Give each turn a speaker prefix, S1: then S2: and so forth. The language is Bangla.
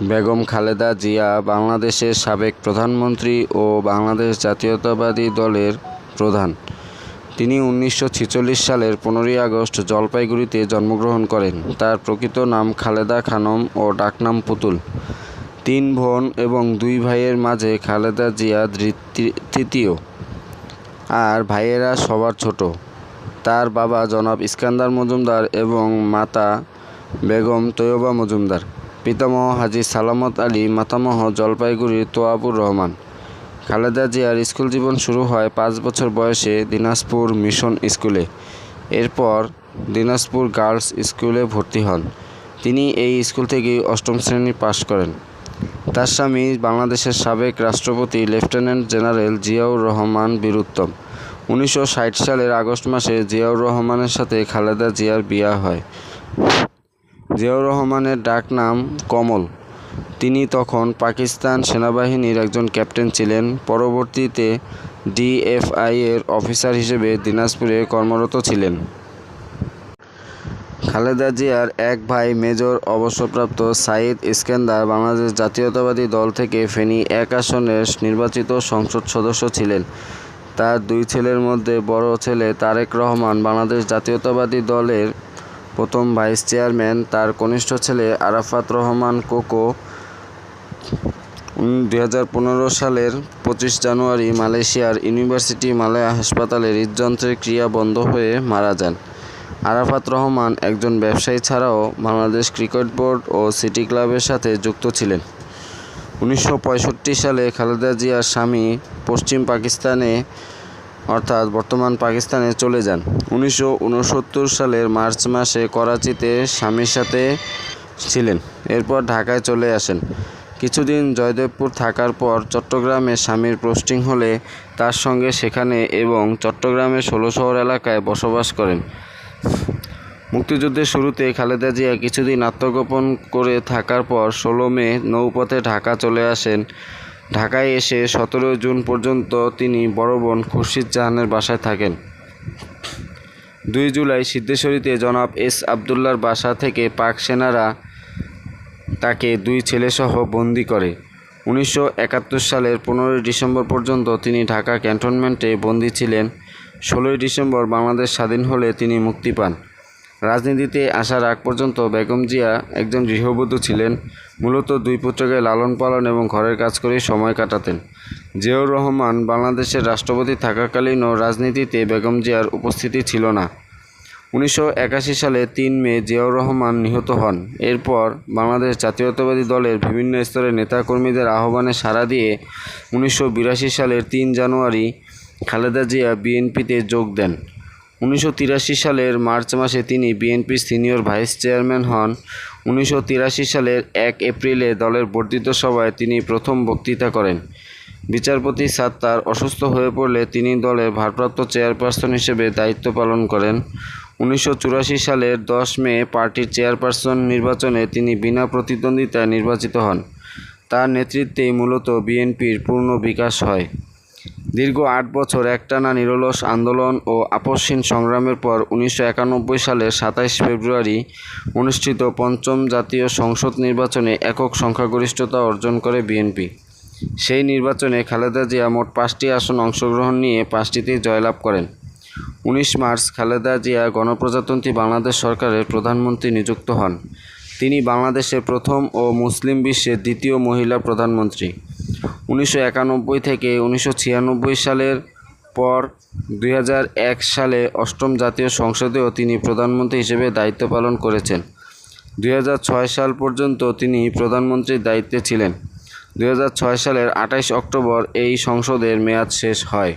S1: বেগম খালেদা জিয়া বাংলাদেশের সাবেক প্রধানমন্ত্রী ও বাংলাদেশ জাতীয়তাবাদী দলের প্রধান। তিনি উনিশশো ছেচল্লিশ সালের পনেরোই আগস্ট জলপাইগুড়িতে জন্মগ্রহণ করেন। তার প্রকৃত নাম খালেদা খানম ও ডাকনাম পুতুল। তিন বোন এবং দুই ভাইয়ের মাঝে খালেদা জিয়া তৃতীয়। আর ভাইয়েরা সবার ছোট। তার বাবা জনাব ইস্কান্দার মজুমদার এবং মাতা বেগম তৈয়বা মজুমদার। পিতামহ হাজী সালামত আলী মাতামহ জলপাইগুড়ির তোয়াবুর রহমান। খালেদা জিয়ার স্কুল জীবন শুরু হয় পাঁচ বছর বয়সে দিনাজপুর মিশন স্কুলে। এরপর দিনাজপুর গার্লস স্কুলে ভর্তি হন। তিনি এই স্কুল থেকেই অষ্টম শ্রেণি পাশ করেন। তার স্বামী বাংলাদেশের সাবেক রাষ্ট্রপতি লেফটেন্যান্ট জেনারেল জিয়াউর রহমান বীরুত্তম। উনিশশো ষাট সালের আগস্ট মাসে জিয়াউর রহমানের সাথে খালেদা জিয়ার বিয়া হয়। জিয়াউর রহমানের ডাকনাম কমল। তিনি তখন পাকিস্তান সেনাবাহিনীর একজন ক্যাপ্টেন ছিলেন। পরবর্তীতে ডিএফআই এর অফিসার হিসেবে দিনাজপুরে কর্মরত ছিলেন। খালেদা জিয়ার এক ভাই মেজর অবসরপ্রাপ্ত সাইদ ইস্কান্দার বাংলাদেশ জাতীয়তাবাদী দল থেকে ফেনী এক আসনের নির্বাচিত সংসদ সদস্য ছিলেন। তার দুই ছেলের মধ্যে বড় ছেলে তারেক রহমান বাংলাদেশ জাতীয়তাবাদী দলের প্রথম ভাইস চেয়ারম্যান তার কনিষ্ঠ ছেলে আরাফাত রহমান কোকো পনেরো সালের পঁচিশ জানুয়ারি মালয়েশিয়ার ইউনিভার্সিটি মালয়া হাসপাতালে হৃদযন্ত্রের ক্রিয়া বন্ধ হয়ে মারা যান। আরাফাত রহমান একজন ব্যবসায়ী ছাড়াও বাংলাদেশ ক্রিকেট বোর্ড ও সিটি ক্লাবের সাথে যুক্ত ছিলেন। উনিশশো পঁয়ষট্টি সালে খালেদা জিয়ার স্বামী পশ্চিম পাকিস্তানে অর্থাৎ বর্তমান পাকিস্তানে চলে যান। উনিশশো উনসত্তর সালের মার্চ মাসে করাচিতে স্বামীর সাথে ছিলেন। এরপর ঢাকায় চলে আসেন। কিছুদিন জয়দেবপুর থাকার পর চট্টগ্রামে স্বামীর পোস্টিং হলে তার সঙ্গে সেখানে এবং চট্টগ্রামের ষোলশহর এলাকায় বসবাস করেন। মুক্তিযুদ্ধের শুরুতে খালেদা জিয়া কিছুদিন আত্মগোপন করে থাকার পর ষোলো মে নৌপথে ঢাকা চলে আসেন ঢাকায় এসে সতেরো জুন পর্যন্ত তিনি বড় বোন খুরশিদ জাহানের বাসায় থাকেন। দুই জুলাই সিদ্ধেশ্বরীতে জনাব এস আবদুল্লার বাসা থেকে পাক সেনারা তাকে দুই ছেলেসহ বন্দি করে। উনিশশো একাত্তর সালের পনেরোই ডিসেম্বর পর্যন্ত তিনি ঢাকা ক্যান্টনমেন্টে বন্দী ছিলেন। ষোলোই ডিসেম্বর বাংলাদেশ স্বাধীন হলে তিনি মুক্তি পান। রাজনীতিতে আসার আগ পর্যন্ত বেগম জিয়া একজন গৃহবধূ ছিলেন। মূলত দুই পুত্রকে লালন পালন এবং ঘরের কাজ করেই সময় কাটাতেন। জিয়াউর রহমান বাংলাদেশের রাষ্ট্রপতি থাকাকালীনও রাজনীতিতে বেগম জিয়ার উপস্থিতি ছিল না। উনিশশো একাশি সালে তিন মে জিয়াউর রহমান নিহত হন। এরপর বাংলাদেশ জাতীয়তাবাদী দলের বিভিন্ন স্তরের নেতাকর্মীদের আহ্বানে সাড়া দিয়ে উনিশশো বিরাশি সালের তিন জানুয়ারি খালেদা জিয়া বিএনপিতে যোগ দেন। উনিশশো তিরাশি সালের মার্চ মাসে তিনি বিএনপির সিনিয়র ভাইস চেয়ারম্যান হন। উনিশশো তিরাশি সালের এক এপ্রিলে দলের বর্ধিত সভায় তিনি প্রথম বক্তৃতা করেন। বিচারপতি সাত্তার অসুস্থ হয়ে পড়লে তিনি দলের ভারপ্রাপ্ত চেয়ারপারসন হিসেবে দায়িত্ব পালন করেন। উনিশশো চুরাশি সালের দশ মে পার্টির চেয়ারপারসন নির্বাচনে তিনি বিনা প্রতিদ্বন্দ্বিতায় নির্বাচিত হন। তার নেতৃত্বেই মূলত বিএনপির পূর্ণ বিকাশ হয়। দীর্ঘ আট বছর একটানা নিরলস আন্দোলন ও আপসহীন সংগ্রামের পর উনিশশো একানব্বই সালের সাতাইশ ফেব্রুয়ারি অনুষ্ঠিত পঞ্চম জাতীয় সংসদ নির্বাচনে একক সংখ্যাগরিষ্ঠতা অর্জন করে বিএনপি। সেই নির্বাচনে খালেদা জিয়া মোট পাঁচটি আসন অংশগ্রহণ নিয়ে পাঁচটিতেই জয়লাভ করেন। উনিশ মার্চ খালেদা জিয়া গণপ্রজাতন্ত্রী বাংলাদেশ সরকারের প্রধানমন্ত্রী নিযুক্ত হন। তিনি বাংলাদেশের প্রথম ও মুসলিম বিশ্বের দ্বিতীয় মহিলা প্রধানমন্ত্রী। উনিশশো একানব্বই থেকে উনিশশো ছিয়ানব্বই সালের পর দুই হাজার এক সালে অষ্টম জাতীয় সংসদেও তিনি প্রধানমন্ত্রী হিসেবে দায়িত্ব পালন করেছেন। দুই হাজার ছয় সাল পর্যন্ত তিনি প্রধানমন্ত্রীর দায়িত্বে ছিলেন। দুই হাজার ছয় সালের আঠাইশ অক্টোবর এই সংসদের মেয়াদ শেষ হয়।